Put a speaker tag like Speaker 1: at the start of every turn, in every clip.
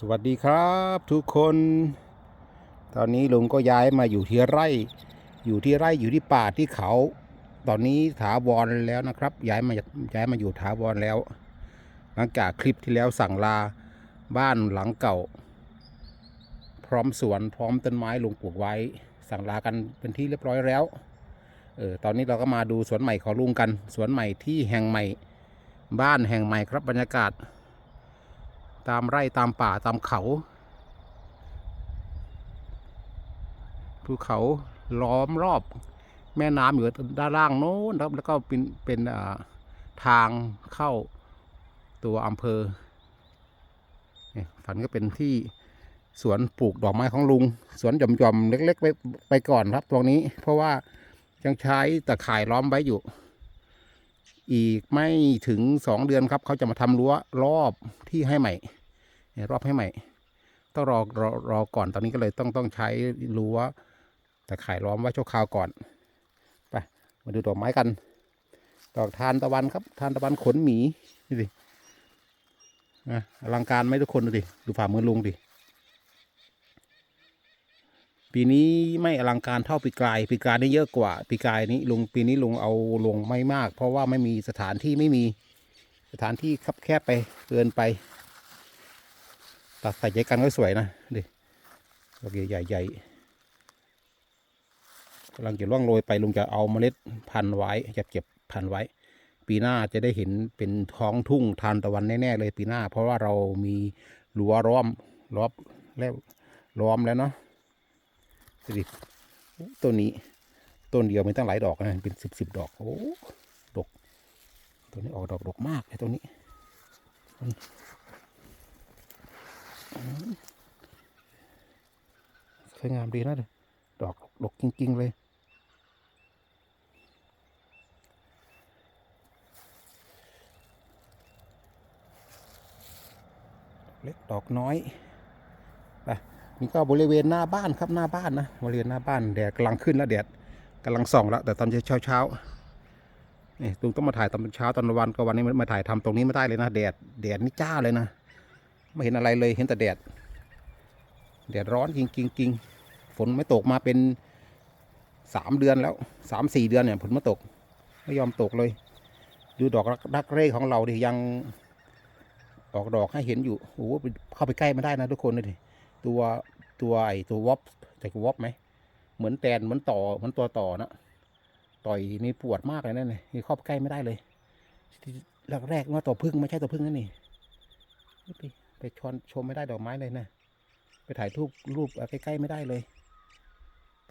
Speaker 1: สวัสดีครับทุกคน ตอนนี้ลุงก็ย้ายมาอยู่ที่ไร่ อยู่ที่ไร่อยู่ที่ป่าที่เขา ตอนนี้ถาวรแล้วนะครับ ย้ายมาย้ายมาอยู่ถาวรแล้ว หลังจากคลิปที่แล้วสั่งลาบ้านหลังเก่า พร้อมสวนพร้อมต้นไม้ลุงปลูกไว้ สั่งลากันเป็นที่เรียบร้อยแล้วเออตอนนี้เราก็มาดูสวนใหม่ของลุงกัน สวนใหม่ที่แห่งใหม่ บ้านแห่งใหม่ครับบรรยากาศ ตามไร่ตามป่าตามเขาภูเขาล้อมรอบแม่น้ำอยู่ด้านล่างโน้นครับแล้วก็เป็นเป็นทางเข้าตัวอำเภอเนี่ยฝันก็เป็นที่สวนปลูกดอกไม้ของลุง สวนหย่อมๆเล็กๆไปไปก่อนครับตรงนี้ เพราะว่ายังใช้ตะข่ายล้อมไว้อยู่ อีกไม่ถึงสองเดือนครับ เขาจะมาทำรั้วรอบที่ให้ใหม่ รอบให้ใหม่ ต้องรอรอรอก่อนตอนนี้ก็เลยต้องต้องใช้รั้วแตะข่ายล้อมไว้ชั่วคราวก่อนไปมาดูดอกไม้กัน ดอกทานตะวันครับ ทานตะวันขนหมีนี่สิอลังการไหมทุกคนดูดิดูฝ่ามือลุงดิ ปีนี้ไม่อลังการเท่าปีกลายปีกายนี่เยอะกว่าปีกลายนี้ลุงปีนี้ลุงเอาลงไม่มาก เพราะว่าไม่มีสถานที่ไม่มีสถานที่คับแคบไปเกินไป ตัดใส่ใจกันก็สวยนะดิดอกใหญ่ใหญ่ๆกำลังจะล่วงโรยไปลุงจะเอาเมล็ดพันธุ์ไว้จะเก็บพันธุ์ไว้ ปีหน้าจะได้เห็นเป็นท้องทุ่งทานตะวันแน่ๆเลยปีหน้า เพราะว่าเรามีรั้วล้อมล้อมแล้วล้อมแล้วเนาะ ดูดิต้นนี้ต้นเดียวมีตั้งหลายดอกนะเป็นสิบสิบดอก โอ้ดกตัวนี้ออกดอกดกมากเลยตัวนี้สวยงามดีนะด้อดอกดกจริงๆเลยเล็กดอกน้อย นี่ก็บริเวณหน้าบ้านครับหน้าบ้านนะบริเวณหน้าบ้านแดดกำลังขึ้นแล้วแดดกำลังส่องแล้วแต่ตอนเช้าเช้านี่ลุงต้องมาถ่ายตอนเช้าตอนวันก็วันนี้มาถ่ายทำตรงนี้ไม่ได้เลยนะแดดแดดนี่จ้าเลยนะไม่เห็นอะไรเลยเห็นแต่แดดแดดร้อนจริงจริงจริงฝนไม่ตกมาเป็นสามเดือนแล้วสามสี่เดือนเนี่ยฝนไม่ตก ไม่ยอมตกเลย ดูดอกรักรักเร่ของเราดิยังออกดอกให้เห็นอยู่โอ้โหเข้าไปใกล้ไม่ได้นะทุกคนเลยดิ ตัวตัวไอตัววอปแต่วอปไหมเหมือนแตนเหมือนต่อเหมือนตัวต่อนะต่อยนี่ปวดมากเลยนั่นเลยนี่เข้าใกล้ไม่ได้เลยแรกแรกๆว่าตัวพึ่งไม่ใช่ตัวพึ่งนั่นนี่ไปไปชนชมไม่ได้ดอกไม้เลยนะไปถ่ายรูปรูปใกล้ๆไม่ได้เลย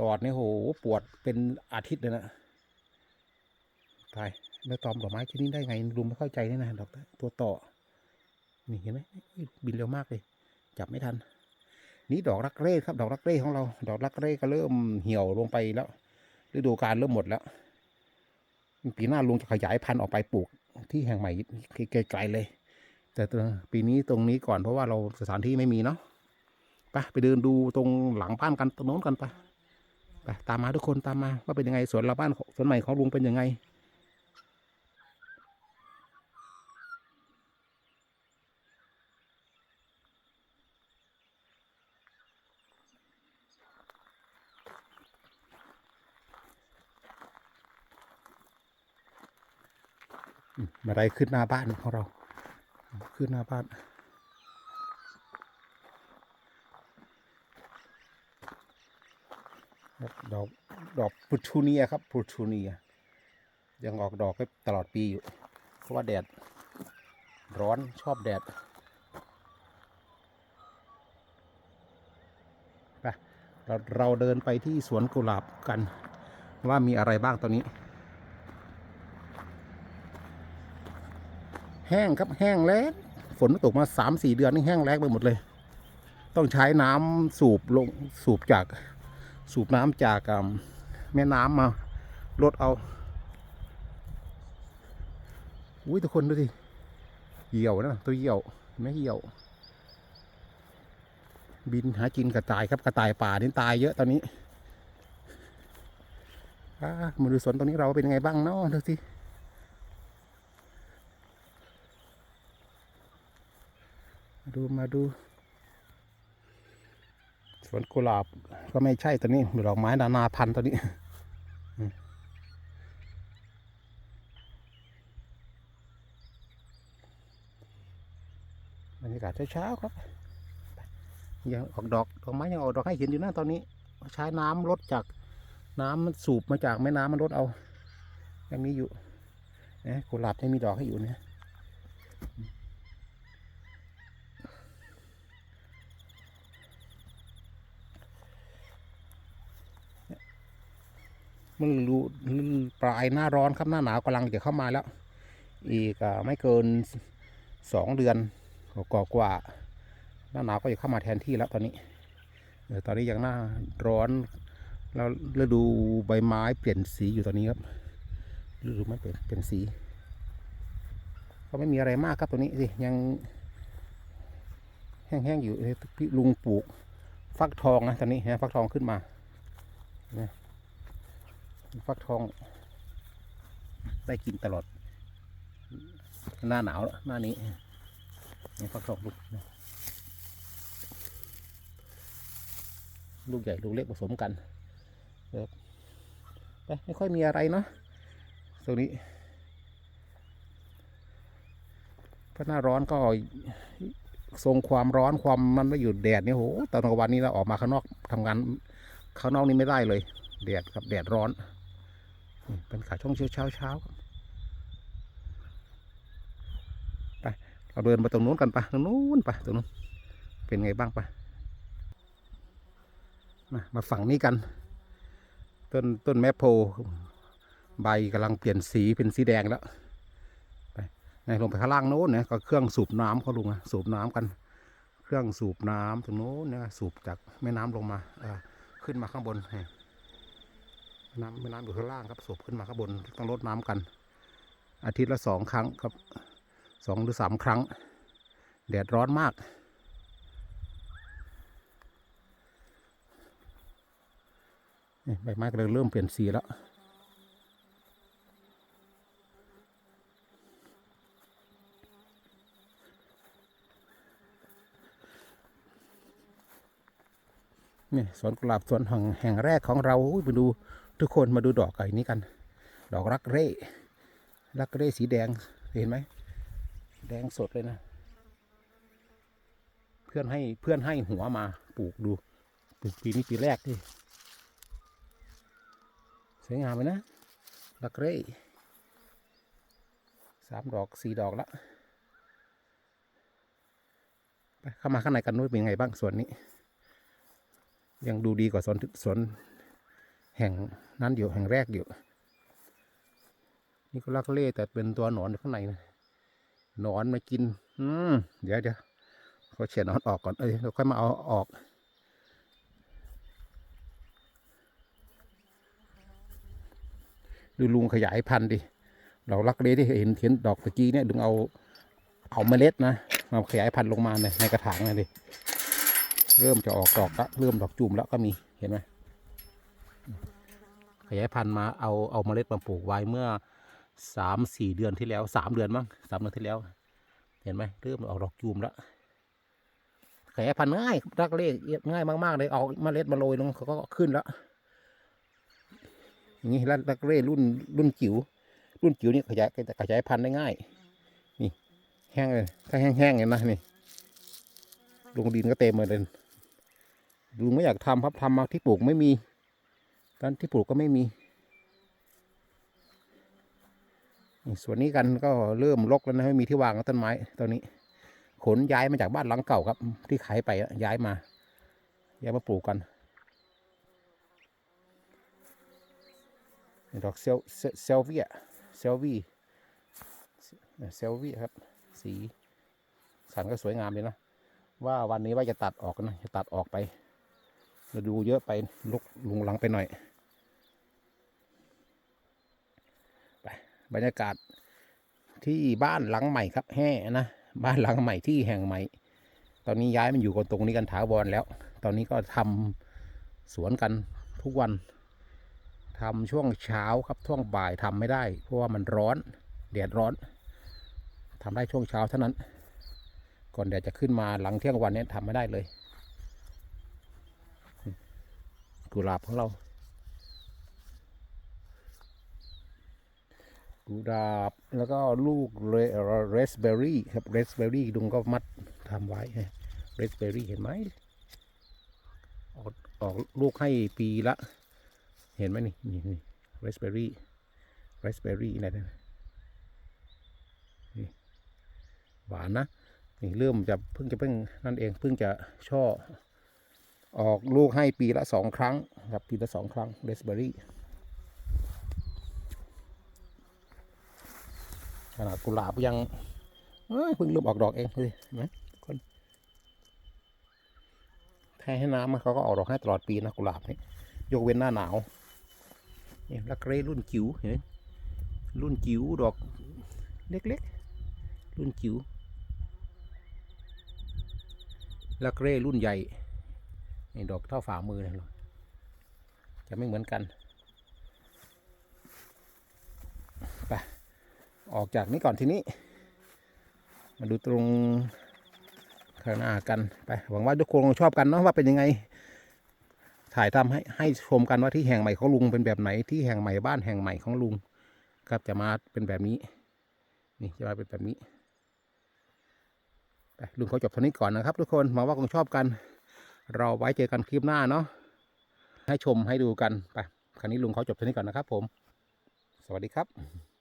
Speaker 1: ตอดนี่โหปวดเป็นอาทิตย์เลยนะตายแล้วตอมดอกไม้ชนิดได้ไงลุงไม่เข้าใจนี่นะดอกตัวต่อนี่เห็นไหมบินเร็วมากเลย จับไม่ทัน นี่ดอกรักเร่ครับ ดอกรักเร่ของเรา ดอกรักเร่ก็เริ่มเหี่ยวลงไปแล้วฤดูกาลเริ่มหมดแล้ว ปีหน้าลุงจะขยายพันธุ์ออกไปปลูกที่แห่งใหม่ไกลๆเลย แต่ปีนี้ตรงนี้ก่อนเพราะว่าเราสถานที่ไม่มีเนาะไปไปเดินดูตรงหลังบ้านกันตรงโน้นกันไปไปตามมาทุกคนตามมาว่าเป็นยังไงสวนเราบ้านสวนใหม่ของลุงเป็นยังไง อืมมาไดขึ้นหน้าบ้านของเรา ขึ้นหน้าบ้านดอกดอกพุทูเนียครับพุทูเนีย ยังออกดอกตลอดปีอยู่ เพราะว่าแดดร้อนชอบแดดไปเราเราเดินไปที่สวนกุหลาบกัน ว่ามีอะไรบ้างตอนนี้ แห้งครับแห้งแล้งฝนตกมาสามสี่เดือนนี่แห้งแล้งไปหมดเลย ต้องใช้น้ำสูบลงสูบจากสูบน้ำจากแม่น้ำมาลดเอาอุ้ยทุกคนดูสิเหี่ยวนะตัวเหี่ยวไม่เหี่ยว บินหากินกระต่ายครับกระต่ายป่านี่ตายเยอะตอนนี้อ่ามาดูสวนตรงนี้เราเป็นยังไงบ้างเนาะดูสิมา ดูมาดู สวนกุหลาบก็ไม่ใช่ตัวนี้ดอกไม้นานาพันธุ์ตัวนี้บรรยากาศเช้าๆครับยังออกดอกดอกไม้ยังออกดอกให้เห็นอยู่นะตอนนี้ ใช้น้ำลดจากน้ำมันสูบมาจากแม่น้ำมันลดเอายังมีอยู่นะกุหลาบยังมีดอกให้อยู่นะ มันรูปลายหน้าร้อนครับหน้าหนาวกำลังจะเข้ามาแล้ว อีกอไม่เกินสองเดือนกว่ากว่าหน้าหนาวก็จะเข้ามาแทนที่แล้วตอนนี้เออตอนนี้ยังหน้าร้อนแล้วฤดูใบไม้เปลี่ยนสีอยู่ตอนนี้ครับฤดูไม้เปลี่ยนเปลี่ยนสี ก็ไม่มีอะไรมากครับตัวนี้สิยังแห้งๆอยู่พี่ลุงปลูกฟักทองนะตอนนี้ฮะฟักทองขึ้นมานะ ฟักทอง ได้กินตลอด หน้าหนาวแล้วหน้านี้นี่ฟักทองลูกลูกใหญ่ลูกเล็กผสมกันครับไปไม่ค่อยมีอะไรเนาะตรงนี้พราะหน้าร้อนก็ทรงความร้อนความมันไม่อยู่แดดเนี่ยโหตอนกลางวันนี้เราออกมาข้างนอกทำงานข้างนอกนี่ไม่ได้เลย แดดครับแดดร้อน เป็นขาช่วงเช้าเช้าเช้าไปเราเดินไปตรงนู้นกันปะตรงนู้นปะตรงนู้นเป็นไงบ้างปะมามาฝั่งนี้กัน ต้นต้นแมพโพใบกำลังเปลี่ยนสีเป็นสีแดงแล้วในลงไปข้างล่างโน้นนะก็เครื่องสูบน้ำเขาลุงอะสูบน้ำกัน เครื่องสูบน้ำตรงโน้นนะสูบจากแม่น้ำลงมาอขึ้นมาข้างบนให้ น้ำแม่น้ำอยู่ข้างล่างครับสูบขึ้นมาข้างบนต้องลดน้ำกัน อาทิตย์ละสองครั้งครับสองหรือสามครั้ง แดดร้อนมากใบไม้ก็เริ่มเปลี่ยนสีแล้วนี่สวนกุหลาบสวนแห่งแรกของเราอุ้ยมาดู ทุกคนมาดูดอกไก่นี้กัน ดอกรักเร่รักเร่สีแดงเห็นไหมแดงสดเลยนะ เพื่อนให้เพื่อนให้หัวมาปลูกดูปลูกปีนี้ปีแรกที่สวยงามเลยนะรักเร่สามดอกสี่ดอกละไปเข้ามาข้างในกันนู้นเป็นไงบ้างส่วนนี้ ยังดูดีกว่าสวนสวน แห่งนั้นอยู่แห่งแรกอยู่ นี่ก็ลักเล่แต่เป็นตัวหนอนอยู่ข้างในนะหนอนมากิน อืมเดี๋ยวเดี๋ยวเขาเฉียดหนอนออกก่อนเอ้ยเราค่อยมาเอาออกดูลุงขยายพันธุ์ดิเราลักเล่ที่เห็นเห็นดอกตะกี้เนี่ยลุงเอาเอาเมล็ดนะมาขยายพันธุ์ลงมาในในกระถางนะดิเริ่มจะออกดอกล้วเริ่มดอกจุ่มแล้วก็มีเห็นไหม ขยายพันธุ์มาเอาเอาเมล็ดมาปลูกไว้เมื่อสามสี่เดือนที่แล้วสามเดือนมั้งสามเดือนที่แล้ว เห็นไหมเริ่มออกดอกจุ่มแล้วขยายพันธุ์ง่ายรักเลขง่ายมากๆเลยเอาเมล็ดมาโรยลงเขาก็ขึ้นแล้วอย่างนี้รักรักเล่รุ่นรุ่นจิ๋วรุ่นจิ๋วนี่ขยายขยายพันธุ์ได้ง่าย นี่ แห้งเลยถ้าแห้งๆเนี่ยนะนี่ลงดินก็เต็มเลยลุงไม่อยากทำครับทำมาที่ปลูกไม่มี ตอนที่ปลูกก็ไม่มีส่วนนี้กันก็เริ่มรกแล้วนะไม่มีที่วางต้นไม้ตอนนี้ ขนย้ายมาจากบ้านหลังเก่าครับ ที่ขายไปย้ายมาย้ายมาปลูกกันดอกเซลเซเซลวีอะเซลวีเซลวีครับ สีสันก็สวยงามเลยนะ ว่าวันนี้ว่าจะตัดออกนะจะตัดออกไปจะดูเยอะไปลุกลุงหลังไปหน่อยไป บรรยากาศที่บ้านหลังใหม่ครับแห่นะบ้านหลังใหม่ที่แห่งใหม่ ตอนนี้ย้ายมันอยู่กันตรงนี้กันถาวรแล้ว ตอนนี้ก็ทำสวนกันทุกวันทำช่วงเช้าครับช่วงบ่ายทำไม่ได้ เพราะว่ามันร้อนแดดร้อนทำได้ช่วงเช้าเท่านั้น ก่อนแดดจะขึ้นมาหลังเที่ยงวันนี้ทำไม่ได้เลยกุหลาบของเรา กุหลาบแล้วก็ลูกเรสเบอรี่ครับเรสเบอรี่ดุงก็มัดทำไว้เรสเบอรี่เห็นไหมออกออกลูกให้ปีละ เห็นไหมนี่นี่นี่เรสเบอรี่เรสเบอรี่อะไรนะนี่หวานนะนี่เริ่มจะเพิ่งจะเพิ่งนั่นเองเพิ่งจะช่อออกลูกให้ปีละสองครั้งครับปีละสองครั้งเรสเบอรี่ ขนาดกุหลาบยังเพิ่งเริ่มออกดอกเองเลยนไหมทุกคนแทให้น้ำมันเขาก็ออกดอกให้ตลอดปีนะกุหลาบนี่ยกเว้นหน้าหนาวนี่ลักเรรุ่นจิ๋วเห็นไหมรุ่นจิ๋วดอกเล็กๆ รุ่นจิ๋วลักเร่รุ่นใหญ่นี่ดอกเท่าฝ่ามือเลยจะไม่เหมือนกันไป ออกจากนี้ก่อนทีนี้ มาดูตรงข้างหน้ากันไปหวังว่าทุกคนคงชอบกันเนาะว่าเป็นยังไง ถ่ายทำให้ให้ชมกันว่าที่แห่งใหม่ของลุงเป็นแบบไหนที่แห่งใหม่บ้านแห่งใหม่ของลุง ครับจะมาเป็นแบบนี้ นี่จะมาเป็นแบบนี้ไปลุงเขาจบเท่านี้ก่อนนะครับ ทุกคนหวังว่าคงชอบกัน เราไว้เจอกันคลิปหน้าเนาะให้ชมให้ดูกันไปคราวนี้ลุงเขาจบเท่านี้ก่อนนะครับ ผม สวัสดีครับ